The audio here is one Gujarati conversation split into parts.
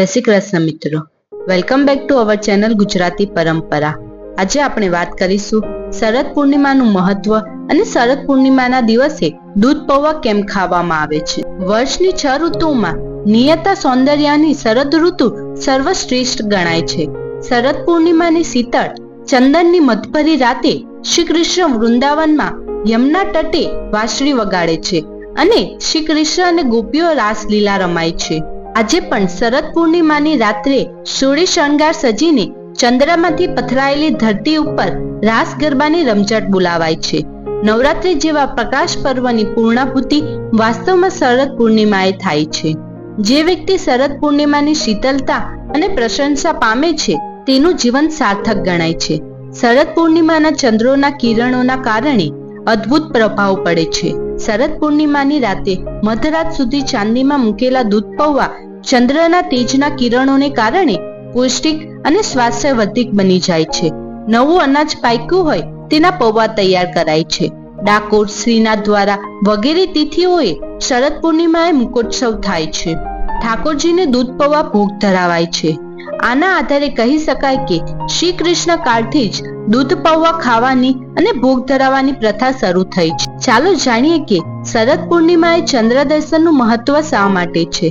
જય શ્રી મિત્રો. Welcome back to our channel Gujarati Parampara. આજે આપણે વાત કરીશું શરદ પૂર્ણિમાનું મહત્વ અને શરદ પૂર્ણિમાના દિવસે દૂધ પૌવા કેમ ખાવામાં આવે છે. વર્ષની છ ઋતુમાં નિયતા સૌંદર્યની શરદ ઋતુ સર્વશ્રેષ્ઠ ગણાય છે. શરદ પૂર્ણિમાની શીતળ ચંદનની મધભરી રાતે શ્રી કૃષ્ણ વૃંદાવનમાં યમુના તટે વાંસળી વગાડે છે અને શ્રી કૃષ્ણ અને ગોપીઓ રાસલીલા રમાય છે. આજે પણ શરદ પૂર્ણિમાની રાત્રે સોળે શણગાર સજીને ચંદ્રમાંથી પથરાયેલી ધરતી ઉપર રાસ ગરબાની રમઝટ બોલાવાય છે. નવરાત્રી જેવા પ્રકાશ પર્વની પૂર્ણાહુતિ વાસ્તવમાં શરદ પૂર્ણિમાએ થાય છે. જે વ્યક્તિ શરદ પૂર્ણિમાની શીતલતા અને પ્રશંસા પામે છે, તેનું જીવન સાર્થક ગણાય છે. શરદ પૂર્ણિમાના ચંદ્રોના કિરણોના કારણે અદ્ભુત પ્રભાવ પડે છે. શરદ પૂર્ણિમાની રાતે મધરાત સુધી ચાંદીમાં મૂકેલા દૂધ પૌવા ચંદ્રના તેજના કિરણોને કારણે પૌષ્ટિક અને સ્વાસ્થ્યવર્ધિક બની જાય છે. નવું અનાજ પાક્યું હોય તેના પૌવા તૈયાર કરાય છે. ડાકોર શ્રીનાથ દ્વારા વગેરે તિથિઓએ શરદ પૂર્ણિમાએ મુકોત્સવ થાય છે. ઠાકોરજીને દૂધ પૌવા ભોગ ધરાવાય છે. આના આધારે કહી શકાય કે શ્રી કૃષ્ણ કાળથી જ દૂધ પૌવા ખાવાની અને ભોગ ધરાવવાની પ્રથા શરૂ થઈ છે. ચાલો જાણીએ કે શરદ એ ચંદ્ર દર્શનનું મહત્વ શા માટે છે?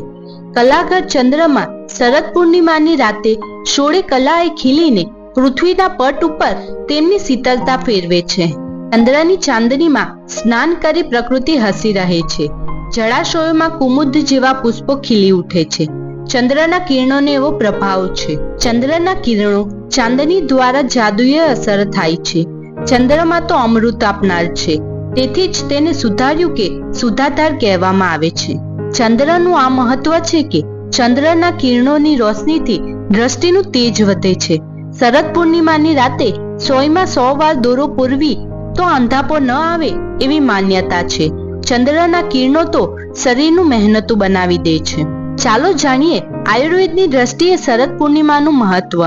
કલાઘર ચંદ્રમાં શરદ પૂર્ણિમાની રાતે સોળે કલાએ ખીલીને પૃથ્વીના પટ ઉપર તેમની શીતળતા ફેરવે છે. ચંદ્રની ચાંદનીમાં સ્નાન કરી પ્રકૃતિ હસી રહે છે. જળાશયોમાં કુમુદ જેવા પુષ્પો ખીલી ઉઠે છે. ચંદ્રના કિરણોને એવો પ્રભાવ છે. ચંદ્રના કિરણો ચાંદની દ્વારા જાદુએ અસર થાય છે. ચંદ્રમાં તો અમૃત આપનાર છે. તેથી જ તેને સુધાર્યું કે સુધાધાર કહેવામાં આવે છે. ચંદ્રનું આ મહત્વ છે કે ચંદ્રના કિરણોની રોશનીથી દ્રષ્ટિનું તેજ વધે છે. શરદ પૂર્ણિમાની રાતે સોયમાં સો વાર દોરો પૂરવી તો અંધાપો ન આવે એવી માન્યતા છે. ચંદ્રના કિરણો તો શરીરનું મહેનતું બનાવી દે છે. ચાલો જાણીએ આયુર્વેદની દ્રષ્ટિએ શરદ પૂર્ણિમાનું મહત્વ.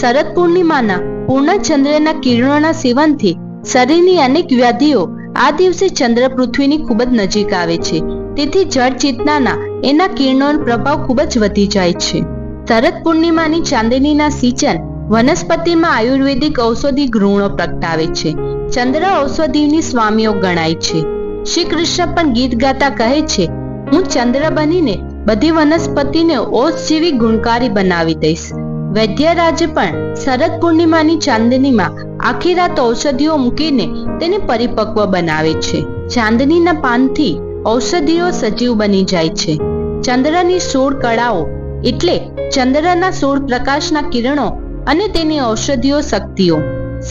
શરદ પૂર્ણિમાના પૂર્ણ ચંદ્રના કિરણોના સેવનથી શરીરની અનેક વ્યાધિઓ આ દિવસે ચંદ્ર પૃથ્વીની ખૂબ જ નજીક આવે છે. તેથી જળ ચેતનાના એના કિરણોનો પ્રભાવ ખૂબ જ વધી જાય છે. શરદ પૂર્ણિમાની ચાંદનીના સિંચન વનસ્પતિમાં આયુર્વેદિક ઔષધિ ગુણો પ્રગટાવે છે. ચંદ્ર ઔષધિની સ્વામીઓ ગણાય છે. શ્રી કૃષ્ણ પણ ગીત ગાતા કહે છે, હું ચંદ્ર બનીને બધી વનસ્પતિને ઓસ જેવી ગુણકારી બનાવી દઈશ. વૈદ્યરાજે પણ શરદ પૂર્ણિમાની ચાંદનીમાં આખી રાત ઔષધિઓ મૂકીને તેને પરિપક્વ બનાવે છે. ચાંદનીના પાનથી ઔષધિઓ સજીવ બની જાય છે. ચંદ્રની સોળ કળાઓ એટલે ચંદ્રના સોળ પ્રકાશના કિરણો અને તેની ઔષધિઓ શક્તિઓ.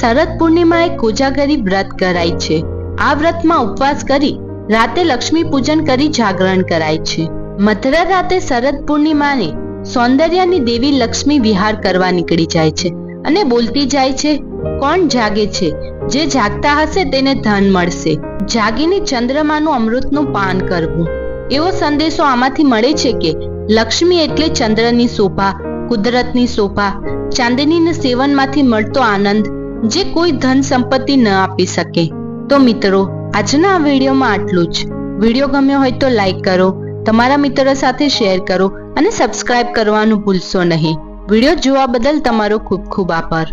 શરદ પૂર્ણિમા એ કોજાગરી વ્રત કરાય છે. આ વ્રતમાં ઉપવાસ કરી રાતે લક્ષ્મી પૂજન કરી જાગરણ કરાય છે. મધરા રાતે શરદ પૂર્ણિમાને સૌંદર્યની દેવી લક્ષ્મી વિહાર કરવા નીકળી જાય છે અને બોલતી જાય છે, કોણ જાગે છે? જે જાગતા હશે તેને ધન મળશે. જાગીને ચંદ્રમાનું અમૃતનું પાન કરવું. એવો સંદેશો આમાંથી મળે છે કે લક્ષ્મી એટલે ચંદ્રની શોભા, કુદરતની શોભા, ચાંદનીના સેવનમાંથી મળતો આનંદ, જે કોઈ ધન સંપત્તિ ન આપી શકે. તો મિત્રો, આજના વિડીયોમાં આટલું જ. વીડિયો ગમ્યો હોય તો લાઈક કરો તમારા મિત્રો સાથે શેર કરો અને સબસ્ક્રાઇબ કરવાનું ભૂલશો નહીં. વીડિયો જોવા બદલ તમારો ખૂબ ખૂબ આભાર.